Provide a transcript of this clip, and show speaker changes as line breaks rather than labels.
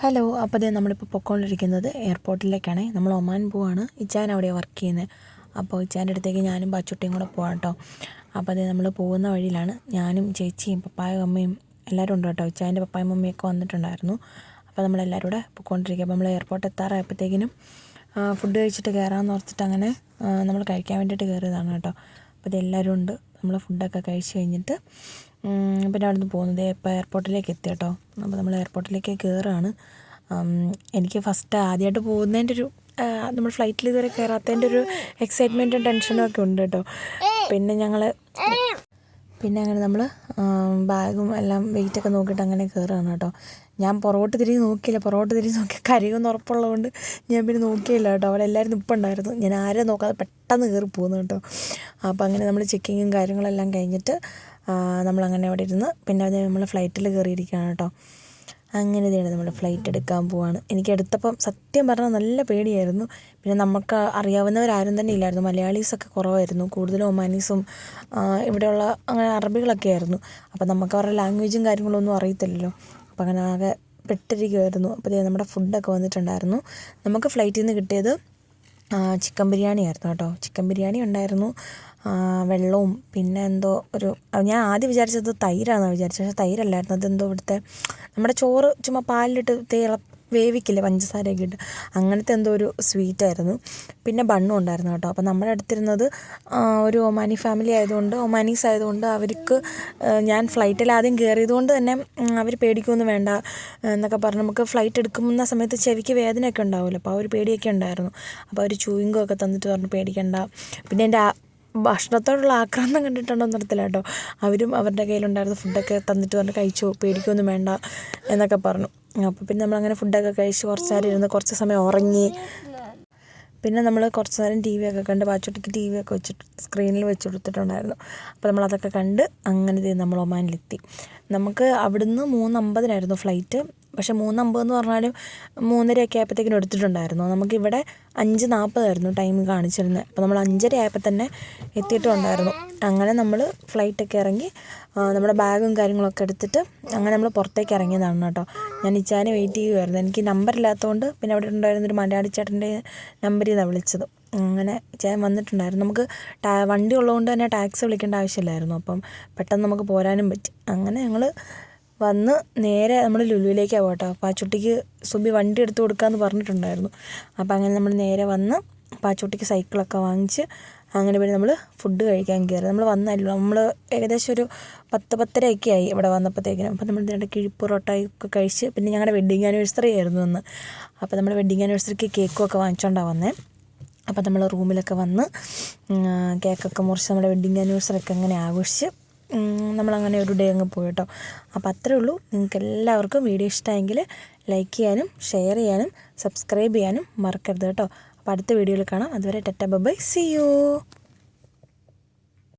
Hello അപ്പോൾ ദേ നമ്മളിപ്പോൾ പൊയ്ക്കൊണ്ടിരിക്കുന്നത് എയർപോർട്ടിലേക്കാണ്. നമ്മൾ ഒമാൻ പോവാണ്. ഇച്ചാൻ അവിടെ വർക്ക് ചെയ്യുന്നത് അപ്പോൾ ഇച്ചാന്റെ അടുത്തേക്ക് ഞാനും ബച്ചുട്ടിയും കൂടെ പോകാം കേട്ടോ അപ്പോൾ അതേ നമ്മൾ പോകുന്ന വഴിയിലാണ്. ഞാനും ചേച്ചിയും പപ്പായും അമ്മയും എല്ലാവരും ഉണ്ട് കേട്ടോ ഇച്ചാന്റെ പപ്പായും മമ്മിയൊക്കെ വന്നിട്ടുണ്ടായിരുന്നു. അപ്പോൾ നമ്മളെല്ലാവരും കൂടെ പൊയ്ക്കൊണ്ടിരിക്കുക അപ്പോൾ നമ്മൾ എയർപോർട്ട് എത്താറായപ്പോഴത്തേക്കിനും ഫുഡ് കഴിച്ചിട്ട് കയറാമെന്ന് ഓർത്തിട്ട് അങ്ങനെ നമ്മൾ കഴിക്കാൻ വേണ്ടിയിട്ട് കയറിയതാണ് കേട്ടോ അപ്പോൾ ഇതെല്ലാവരും ഉണ്ട്. നമ്മൾ ഫുഡൊക്കെ കഴിച്ച് കഴിഞ്ഞിട്ട് പിന്നെ അവിടെ നിന്ന് പോകുന്നത് ഇപ്പോൾ എയർപോർട്ടിലേക്ക് എത്തി കേട്ടോ അപ്പോൾ നമ്മൾ എയർപോർട്ടിലേക്ക് കയറുകയാണ് എനിക്ക് ഫസ്റ്റ് ആദ്യമായിട്ട് പോകുന്നതിന്റെ ഒരു നമ്മൾ ഫ്ലൈറ്റിൽ ഇതുവരെ കയറാത്തതിന്റെ ഒരു എക്സൈറ്റ്മെന്റും ടെൻഷനും ഒക്കെ ഉണ്ട് കേട്ടോ. പിന്നെ ഞങ്ങൾ പിന്നെ അങ്ങനെ നമ്മൾ ബാഗും എല്ലാം വെയിറ്റൊക്കെ നോക്കിയിട്ട് അങ്ങനെ കയറുകയാണ് കേട്ടോ. ഞാൻ പുറകോട്ട് തിരിഞ്ഞ് നോക്കിയില്ല. പുറകോട്ട് തിരിഞ്ഞ് നോക്കി കരയുമെന്ന് ഉറപ്പുള്ളതുകൊണ്ട് ഞാൻ പിന്നെ നോക്കിയില്ല കേട്ടോ. അവിടെ എല്ലാവരും നിൽപ്പുണ്ടായിരുന്നു ഞാൻ ആരെ നോക്കാതെ പെട്ടെന്ന് കയറി പോകുന്നു കേട്ടോ. അപ്പോൾ അങ്ങനെ നമ്മൾ ചെക്കിങ്ങും കാര്യങ്ങളെല്ലാം കഴിഞ്ഞിട്ട് നമ്മളങ്ങനെ അവിടെ ഇരുന്ന് പിന്നെ അത് നമ്മൾ ഫ്ലൈറ്റിൽ കയറിയിരിക്കുകയാണ് കേട്ടോ അങ്ങനെ ഇതാണ് നമ്മൾ ഫ്ലൈറ്റ് എടുക്കാൻ പോവാണ്. എനിക്ക് എടുത്തപ്പം സത്യം പറഞ്ഞാൽ നല്ല പേടിയായിരുന്നു. പിന്നെ നമുക്ക് അറിയാവുന്നവരാരും തന്നെ ഇല്ലായിരുന്നു. മലയാളീസൊക്കെ കുറവായിരുന്നു. കൂടുതലും ഒമാനീസും ഇവിടെയുള്ള അങ്ങനെ അറബികളൊക്കെ ആയിരുന്നു. അപ്പം നമുക്ക് അവരുടെ ലാംഗ്വേജും കാര്യങ്ങളൊന്നും അറിയത്തില്ലല്ലോ. അപ്പം അങ്ങനെ ആകെ പെട്ടിരിക്കുമായിരുന്നു അപ്പോൾ നമ്മുടെ ഫുഡൊക്കെ വന്നിട്ടുണ്ടായിരുന്നു. നമുക്ക് ഫ്ലൈറ്റിൽ നിന്ന് കിട്ടിയത് ചിക്കൻ ബിരിയാണി ആയിരുന്നു കേട്ടോ. ചിക്കൻ ബിരിയാണി ഉണ്ടായിരുന്നു. വെള്ളവും പിന്നെ എന്തോ ഒരു ഞാൻ ആദ്യം വിചാരിച്ചത് തൈരാണെന്നാണ് വിചാരിച്ചത്. പക്ഷേ തൈരല്ലായിരുന്നു. അതെന്തോ ഇവിടുത്തെ നമ്മുടെ ചോറ് ചുമ്മാ പാലിലിട്ട് തിള വേവിക്കില്ലേ പഞ്ചസാരയൊക്കെ ഇട്ട്. അങ്ങനത്തെ എന്തോ ഒരു സ്വീറ്റായിരുന്നു പിന്നെ ബണ്ണും ഉണ്ടായിരുന്നു കേട്ടോ. അപ്പോൾ നമ്മുടെ അടുത്തിരുന്നത് ഒരു ഒമാനി ഫാമിലി ആയതുകൊണ്ട് ഒമാനീസ് ആയതുകൊണ്ട് അവർക്ക് ഞാൻ ഫ്ലൈറ്റിൽ ആദ്യം കയറിയത് കൊണ്ട് തന്നെ അവർ പേടിക്കുമൊന്നും വേണ്ട എന്നൊക്കെ പറഞ്ഞ് നമുക്ക് ഫ്ലൈറ്റ് എടുക്കുന്ന സമയത്ത് ചെവിക്ക് വേദനയൊക്കെ ഉണ്ടാവുമല്ലോ. അപ്പോൾ ആ ഒരു പേടിയൊക്കെ ഉണ്ടായിരുന്നു. അപ്പോൾ അവർ ചൂയിങ്കൊക്കെ തന്നിട്ട് പറഞ്ഞു പേടിക്കണ്ട. പിന്നെ എന്റെ ഭക്ഷണത്തോടുള്ള ആക്രാന്തം കണ്ടിട്ടുണ്ടോ എന്നറിയത്തില്ല കേട്ടോ. അവരും അവരുടെ കയ്യിലുണ്ടായിരുന്ന ഫുഡൊക്കെ തന്നിട്ട് പറഞ്ഞു കഴിച്ചോ പേടിക്കൊന്നും വേണ്ട എന്നൊക്കെ പറഞ്ഞു. അപ്പോൾ പിന്നെ നമ്മളങ്ങനെ ഫുഡൊക്കെ കഴിച്ച് കുറച്ച് നേരം ഇരുന്ന് കുറച്ച് സമയം ഉറങ്ങി. പിന്നെ നമ്മൾ കുറച്ച് നേരം ടി വി ഒക്കെ കണ്ട് വാച്ചൊട്ടിക്ക് ടി വി ഒക്കെ വെച്ചിട്ട് സ്ക്രീനിൽ വെച്ച് കൊടുത്തിട്ടുണ്ടായിരുന്നു. അപ്പോൾ നമ്മളതൊക്കെ കണ്ട് അങ്ങനെ നമ്മൾ ഒമാനിലെത്തി. നമുക്ക് അവിടുന്ന് മൂന്നമ്പതിനായിരുന്നു ഫ്ലൈറ്റ് പക്ഷെ മൂന്നമ്പത് എന്ന് പറഞ്ഞാലും മൂന്നരയൊക്കെ ആയപ്പോഴത്തേക്കിനും എടുത്തിട്ടുണ്ടായിരുന്നു. നമുക്കിവിടെ അഞ്ച് നാൽപ്പതായിരുന്നു ടൈം കാണിച്ചിരുന്നത്. അപ്പോൾ നമ്മൾ അഞ്ചര ആയപ്പോൾ തന്നെ എത്തിയിട്ടുണ്ടായിരുന്നു. അങ്ങനെ നമ്മൾ ഫ്ലൈറ്റൊക്കെ ഇറങ്ങി നമ്മുടെ ബാഗും കാര്യങ്ങളൊക്കെ എടുത്തിട്ട് അങ്ങനെ നമ്മൾ പുറത്തേക്ക് ഇറങ്ങിയതാണ് കേട്ടോ. ഞാൻ ഇച്ചാനെ വെയിറ്റ് ചെയ്യുമായിരുന്നു എനിക്ക് നമ്പർ ഇല്ലാത്തതുകൊണ്ട് പിന്നെ അവിടെ ഉണ്ടായിരുന്നൊരു മലയാളി ചേട്ടന്റെ നമ്പറിൽ നിന്നാണ് വിളിച്ചത്. അങ്ങനെ ചേൻ വന്നിട്ടുണ്ടായിരുന്നു. നമുക്ക് വണ്ടി ഉള്ളതുകൊണ്ട് തന്നെ ടാക്സി വിളിക്കേണ്ട ആവശ്യമില്ലായിരുന്നു. അപ്പം പെട്ടെന്ന് നമുക്ക് പോരാനും പറ്റി. അങ്ങനെ ഞങ്ങൾ വന്ന് നേരെ നമ്മൾ ലുലുവിലേക്കാണ് പോകട്ടോ. പാച്ചുട്ടിക്ക് സുബി വണ്ടി എടുത്ത് കൊടുക്കാമെന്ന് പറഞ്ഞിട്ടുണ്ടായിരുന്നു. അപ്പോൾ അങ്ങനെ നമ്മൾ നേരെ വന്ന് പാച്ചുട്ടിക്ക് സൈക്കിളൊക്കെ വാങ്ങിച്ച് അങ്ങനെ പിന്നെ നമ്മൾ ഫുഡ് കഴിക്കാൻ കയറി നമ്മൾ വന്നല്ലോ. നമ്മൾ ഏകദേശം ഒരു പത്ത് പത്തരയൊക്കെ ആയി ഇവിടെ വന്നപ്പോഴത്തേക്കിനും അപ്പോൾ നമ്മൾ ഇതിന്റെ കിഴിപ്പൊറോട്ടയൊക്കെ കഴിച്ച് പിന്നെ ഞങ്ങളുടെ വെഡ്ഡിങ് ആനിവേഴ്സറി ആയിരുന്നു അന്ന്. അപ്പോൾ നമ്മൾ വെഡ്ഡിങ് ആനിവേഴ്സറിക്ക് കേക്കും ഒക്കെ വാങ്ങിച്ചുകൊണ്ടാണ് വന്നത് അപ്പോൾ നമ്മൾ റൂമിലൊക്കെ വന്ന് കേക്കൊക്കെ മുറിച്ച് നമ്മുടെ വെഡ്ഡിങ് ആനിവേഴ്സറി ഒക്കെ അങ്ങനെ ആഘോഷിച്ച് നമ്മളങ്ങനെ ഒരു ഡേ അങ്ങ് പോയി കേട്ടോ അപ്പോൾ അത്രേ ഉള്ളൂ. നിങ്ങൾക്ക് എല്ലാവർക്കും വീഡിയോ ഇഷ്ടമായെങ്കിൽ ലൈക്ക് ചെയ്യാനും ഷെയർ ചെയ്യാനും സബ്സ്ക്രൈബ് ചെയ്യാനും മറക്കരുത് കേട്ടോ അപ്പോൾ അടുത്ത വീഡിയോയിൽ കാണാം. അതുവരെ ടെറ്റ ബൈ സി യു